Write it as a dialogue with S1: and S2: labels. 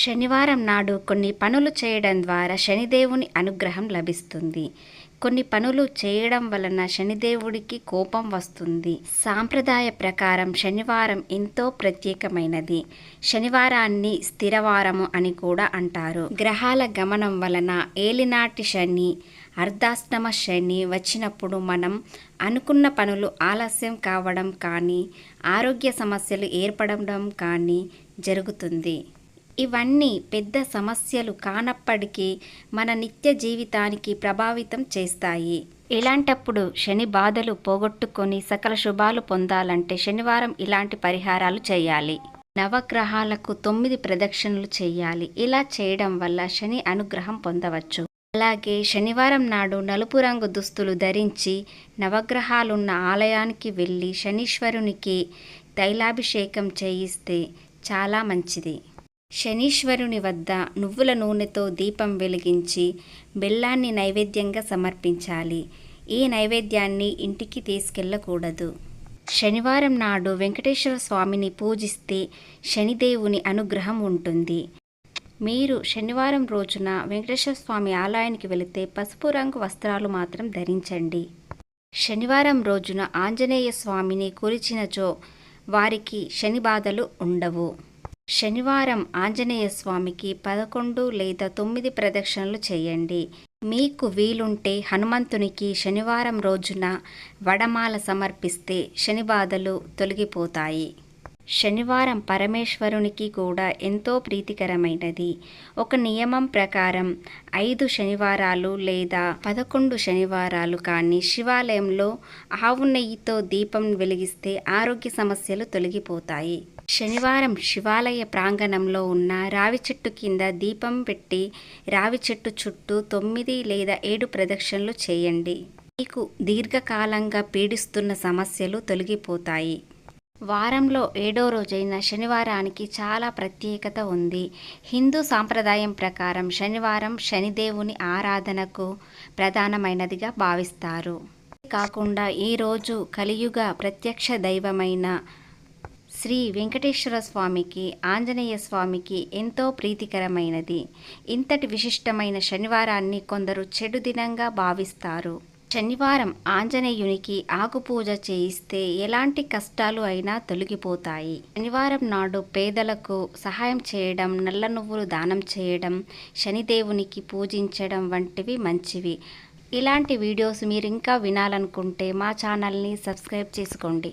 S1: శనివారం నాడు కొన్ని పనులు చేయడం ద్వారా శనిదేవుని అనుగ్రహం లభిస్తుంది. కొన్ని పనులు చేయడం వలన శనిదేవుడికి కోపం వస్తుంది. సాంప్రదాయ ప్రకారం శనివారం ఎంతో ప్రత్యేకమైనది. శనివారాన్ని స్థిరవారము అని కూడా అంటారు. గ్రహాల గమనం వలన ఏలినాటి శని అర్ధాష్టమ శని వచ్చినప్పుడు మనం అనుకున్న పనులు ఆలస్యం కావడం కానీ ఆరోగ్య సమస్యలు ఏర్పడడం కానీ జరుగుతుంది. ఇవన్నీ పెద్ద సమస్యలు కానప్పటికీ మన నిత్య జీవితానికి ప్రభావితం చేస్తాయి. ఇలాంటప్పుడు శని బాధలు పోగొట్టుకొని సకల శుభాలు పొందాలంటే శనివారం ఇలాంటి పరిహారాలు చేయాలి. నవగ్రహాలకు తొమ్మిది ప్రదక్షిణలు చేయాలి. ఇలా చేయడం వల్ల శని అనుగ్రహం పొందవచ్చు. అలాగే శనివారం నాడు నలుపు రంగు దుస్తులు ధరించి నవగ్రహాలున్న ఆలయానికి వెళ్ళి శనీశ్వరునికి తైలాభిషేకం చేయిస్తే చాలా మంచిది. శనీశ్వరుని వద్ద నువ్వుల నూనెతో దీపం వెలిగించి బెల్లాన్ని నైవేద్యంగా సమర్పించాలి. ఈ నైవేద్యాన్ని ఇంటికి తీసుకెళ్ళకూడదు. శనివారం నాడు వెంకటేశ్వర స్వామిని పూజిస్తే శనిదేవుని అనుగ్రహం ఉంటుంది. మీరు శనివారం రోజున వెంకటేశ్వర స్వామి ఆలయానికి వెళితే పసుపు రంగు వస్త్రాలు మాత్రం ధరించండి. శనివారం రోజున ఆంజనేయ స్వామిని కొలిచినచో వారికి శని బాధలు ఉండవు. శనివారం ఆంజనేయ స్వామికి పదకొండు లేదా తొమ్మిది ప్రదక్షిణలు చేయండి. మీకు వీలుంటే హనుమంతునికి శనివారం రోజున వడమాల సమర్పిస్తే శని బాధలు తొలగిపోతాయి. శనివారం పరమేశ్వరునికి కూడా ఎంతో ప్రీతికరమైనది. ఒక నియమం ప్రకారం ఐదు శనివారాలు లేదా పదకొండు శనివారాలు కానీ శివాలయంలో ఆవు నెయ్యితో దీపం వెలిగిస్తే ఆరోగ్య సమస్యలు తొలగిపోతాయి. శనివారం శివాలయ ప్రాంగణంలో ఉన్న రావి చెట్టు కింద దీపం పెట్టి రావి చెట్టు చుట్టూ తొమ్మిది లేదా ఏడు ప్రదక్షిణలు చేయండి. మీకు దీర్ఘకాలంగా పీడిస్తున్న సమస్యలు తొలగిపోతాయి. వారంలో ఏడో రోజైన శనివారానికి చాలా ప్రత్యేకత ఉంది. హిందూ సాంప్రదాయం ప్రకారం శనివారం శనిదేవుని ఆరాధనకు ప్రధానమైనదిగా భావిస్తారు. కాకుండా ఈరోజు కలియుగ ప్రత్యక్ష దైవమైన శ్రీ వెంకటేశ్వర స్వామికి ఆంజనేయ స్వామికి ఎంతో ప్రీతికరమైనది. ఇంతటి విశిష్టమైన శనివారాన్ని కొందరు చెడు దినంగా భావిస్తారు. శనివారం ఆంజనేయునికి ఆకుపూజ చేయిస్తే ఎలాంటి కష్టాలు అయినా తొలగిపోతాయి. శనివారం నాడు పేదలకు సహాయం చేయడం నల్ల నువ్వులు దానం చేయడం శనిదేవునికి పూజించడం వంటివి మంచివి. ఇలాంటి వీడియోస్ మీరు ఇంకా వినాలనుకుంటే మా ఛానల్ని సబ్స్క్రైబ్ చేసుకోండి.